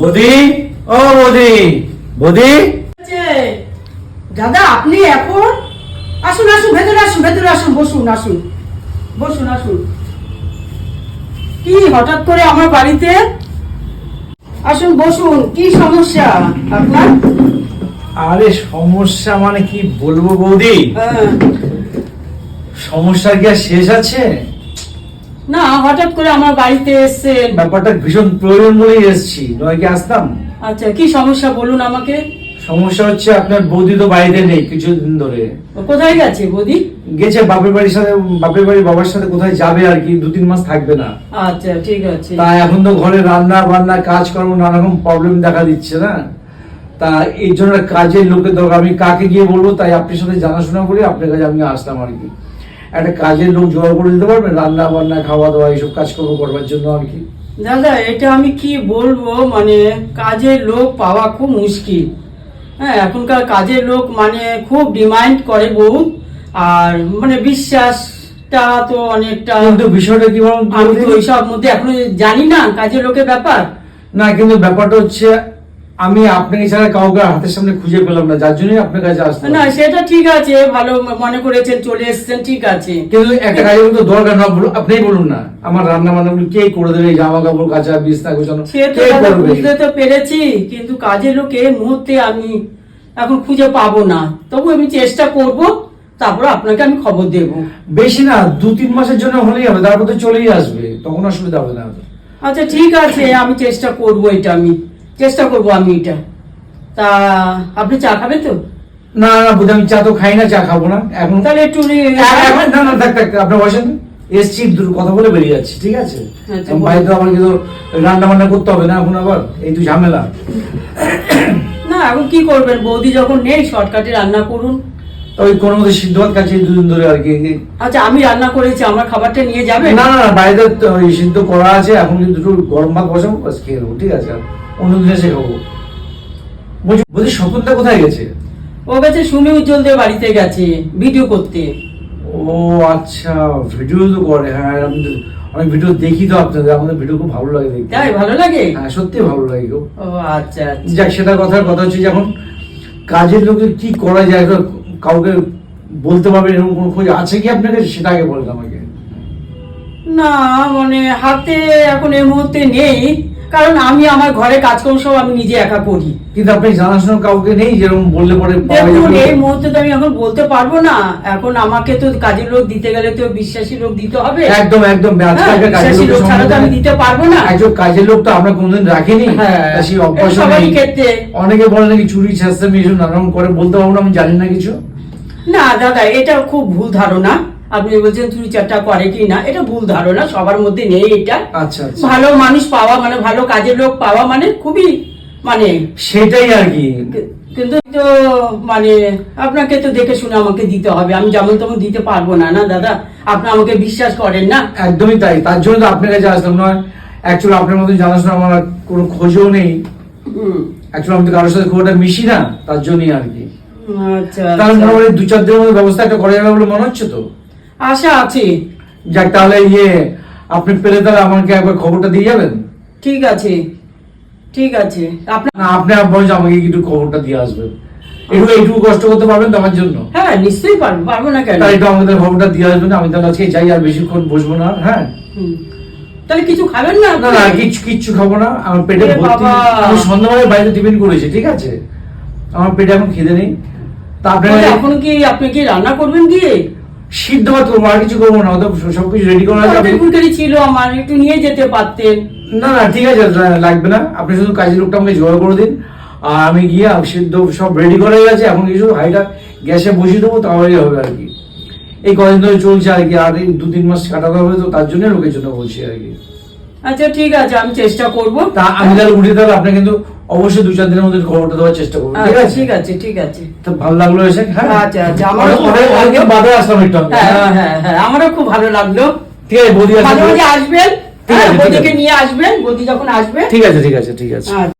বদি ও বদি বদি। দাদা আপনি এখন? আসুন আসুন ভেতরে আসুন ভেতরে আসুন বসুন আসুন। বসুন আসুন। কি হঠাৎ করে আমার বাড়িতে? আসুন বসুন কি সমস্যা আপনার? আরে সমস্যা মানে কি বলব বৌদি? হ্যাঁ, সমস্যা কি আর শেষ আছে? না হঠাৎ করে আমার বাড়িতে এসছেন ব্যাপারটা ভীষণ প্রয়োজন বলেই এসেছি। নয় কি আসতাম? আচ্ছা কি সমস্যা বলুন আমাকে? সমস্যা হচ্ছে আপনার বৌদি তো বাড়িতে নেই কিছুদিন ধরে। কোথায় গেছে বৌদি? গেছে বাপের বাড়ির সাথে বাপের বাড়ি বাবার সাথে কোথায় যাবে আর কি দু তিন মাস থাকবে না। আচ্ছা ঠিক আছে। তা এখন তো ঘরে রান্না বান্না কাজ কর্ম নানা রকম প্রবলেম দেখা দিচ্ছে না। তা এই জন্য কাজের লোকের দরকার। আমি কাকে গিয়ে বলব? তাই আপনার সাথে জানাশোনা করে আপনার কাছে আমি আসলাম আর কি। একটা কাজের লোক জোগাড় করে দিতে পারবেন রান্না বান্না খাওয়া দাওয়া এইসব কাজকর্ম করবার জন্য আর কি? দাদা এটা আমি কি বলব? মানে কাজের লোক পাওয়া খুব মুশকিল। হ্যাঁ এখনকার কাজের লোক মানে খুব ডিমান্ড করে বউ। আর মানে বিশ্বাসটা তো অনেকটা কিন্তু বিষয়টা কি বলুন? আমি তো ওইসব মধ্যে এখনও জানি না কাজের লোকের ব্যাপার। না কিন্তু ব্যাপারটা হচ্ছে আমি আপনাকে ছাড়া কাউকে হাতের সামনে খুঁজে পেলাম না যার জন্যই আপনার কাছে আসলাম। না সেটা ঠিক আছে ভালো মনে করেছেন চলে এসেছেন ঠিক আছে। কিন্তু একটা কাজের তো দরকার না বলুন আপনিই বলুন না আমার রান্না বান্নাগুলো কে করে দেবে জামা কাপড় কাচা বিছনা গোছানো কে করবে? বুঝতে তো পেরেছি কিন্তু কাজের লোক মুহূর্তে আমি এখন খুঁজে পাবো না। তবু আমি চেষ্টা করব তারপর আপনাকে আমি খবর দেবো। বেশি না দু তিন মাসের জন্য হলেই হবে তারপর তো চলেই আসবে তখন অসুবিধা হবে না। আচ্ছা ঠিক আছে আমি চেষ্টা করব এটা আমি। চেষ্টা করব আমি এটা। তা আপনি চা খাবেন তো? না না বুঝি আমি চা তো খাই না চা খাব না। এখন তাহলে একটু নি- এখন- না না থাক থাক আপনি বসেন। এসছি কথা বলে বেরিয়ে যাচ্ছি ঠিক আছে? বাড়িতে আমার কিন্তু রান্না বান্না করতে হবে না এখন আবার এই তো ঝামেলা। না এখন কি করবেন? বৌদি যখন নেই শর্টকাটে রান্না করুন। ওই কোনো মতো সিদ্ধ ভাত খাচ্ছি দুদিন ধরে আর কি। আচ্ছা আমি রান্না করেছি আমার খাবারটা নিয়ে যাবেন? না না না তো ওই সিদ্ধ করা আছে এখন কিন্তু দুটো গরম ভাত বসাবো বাস খেয়ে নেব ঠিক আছে? আর অন্যদিন এসে খাব। বলছি বলছি স্বপনটা কোথায় গেছে? ও গেছে সুমি উজ্জ্বলদের বাড়িতে গেছে ভিডিও করতে। ও আচ্ছা ভিডিও তো করে হ্যাঁ আমি অনেক ভিডিও দেখি তো আপনাদের আমাদের ভিডিও খুব ভালো লাগে দেখতে। তাই ভালো লাগে? হ্যাঁ সত্যি ভালো লাগে ও আচ্ছা আচ্ছা। যাক সেটা কথার কথা হচ্ছে যখন কাজের লোকের কি করা যায় কাউকে বলতে পারবেন এরকম কোনো খোঁজ আছে কি আপনাকে সেটা আগে বলেন আমাকে। না মানে হাতে এখন এই মুহূর্তে নেই কারণ আমি আমার ঘরে কাজকর্ম সব আমি নিজে একা করি। কিন্তু আপনি জানাশোনা কাউকে নেই যেরকম বললে পরে দেখুন এই মুহূর্তে তো আমি এখন বলতে পারব না। এখন আমাকে তো কাজের লোক দিতে গেলে তো বিশ্বাসী লোক দিতে হবে। একদম একদম হ্যাঁ, আজকালকার কাজের লোক ছাড়া তো আমি দিতে পারব না। একজন কাজের লোক তো আমরা কোনদিন রাখিনি। হ্যাঁ, সেই অভ্যাস সবারই। ক্ষেত্রে। অনেকে বলে নাকি চুরি ছেঁচতে এসব নানা করে বলতে পারব না আমি জানি না কিছু। না দাদা এটা খুব ভুল ধারণা। আপনি বলছেন চুরি চারটা করে কি না এটা ভুল ধারণা সবার মধ্যে নেই এটা। আচ্ছা আচ্ছা। ভালো মানুষ পাওয়া মানে ভালো কাজের লোক পাওয়া মানে খুবই মানে সেটাই আর কি। কিন্তু তো মানে আপনাকে তো দেখে শুনে আমাকে দিতে হবে আমি যেমন তেমন দিতে পারব না না দাদা? আপনি আমাকে বিশ্বাস করেন না? একদমই তাই তার জন্য তো আপনার কাছে আসলাম নয়। অ্যাকচুয়ালি আপনার মতন জানাশোনা আমার কোনো খোঁজও নেই। অ্যাকচুয়ালি আমি তো কারোর সাথে খুব একটা মিশি না তার জন্যই আর কি। আচ্ছা তাহলে আচ্ছা। দু চার দিনের মধ্যে ব্যবস্থা একটা করা যাবে বলে মনে হচ্ছে তো? আশা আছে। যাক তাহলে ইয়ে আপনি পেলে তাহলে আমাকে একবার খবরটা দিয়ে যাবেন? ঠিক আছে ঠিক আছে। আপনি বলছে আমাকে একটু খবরটা দিয়ে আসবেন। একটু একটু কষ্ট করতে পারবেন তো আমার জন্য? হ্যাঁ নিশ্চয়ই পারব পারব না কেন? তাই একটু আমাদের খবরটা দিয়ে আসবেন আমি তাহলে আজকে যাই আর বেশিক্ষণ বসবো না হ্যাঁ? তাহলে কিছু খাবেন না না না কিচ্ছু কিচ্ছু খাব না আমার পেটে ভর্তি। আমি সন্ধ্যাবেলায় বাইরে টিফিন করেছি ঠিক আছে? আমার পেটে এখন খিদে নেই। তা আপনি এখন কি আপনি কি রান্না করবেন গিয়ে? সিদ্ধ ভাত করব আর কিছু করব না ওদের সবকিছু রেডি করা আছে। আপনি- ছিল আমার একটু নিয়ে যেতে পারতেন। না না ঠিক আছে লাগবে না। আপনি শুধু কাজের লোকটা আমাকে জোগাড় করে দিন। আর আমি গিয়ে সিদ্ধ সব রেডি করা গেছে এখন কিছু হাইটা গ্যাসে বসিয়ে দেবো তাহলেই হবে আর কি। এই কদিন ধরে চলছে আর কি আর এই দু তিন মাস কাটাতে হবে তো তার জন্য লোকের জন্য বলছি আর কি। আচ্ছা ঠিক আছে আমি চেষ্টা করব। তা আমি তাহলে উঠে তাহলে আপনি কিন্তু অবশ্যই দু চার দিনের মধ্যে খবরটা দেওয়ার চেষ্টা করবেন ঠিক আচ্ছা, আছে? ঠিক আছে ঠিক আছে। তো ভালো লাগল এসে? হ্যাঁ। আচ্ছা, আচ্ছা, আমারও অনেক- খুব ভালো লাগল। বাদে আসলাম একটু হ্যাঁ হ্যাঁ? হ্যাঁ হ্যাঁ আমারও খুব ভালো লাগল। ঠিক আছে বৌদি মাঝে মাঝে আসবেন। হ্যাঁ বৌদিকে নিয়ে আসবেন বৌদি যখন আসবে। ঠিক আছে ঠিক আছে ঠিক আছে। আচ্ছা।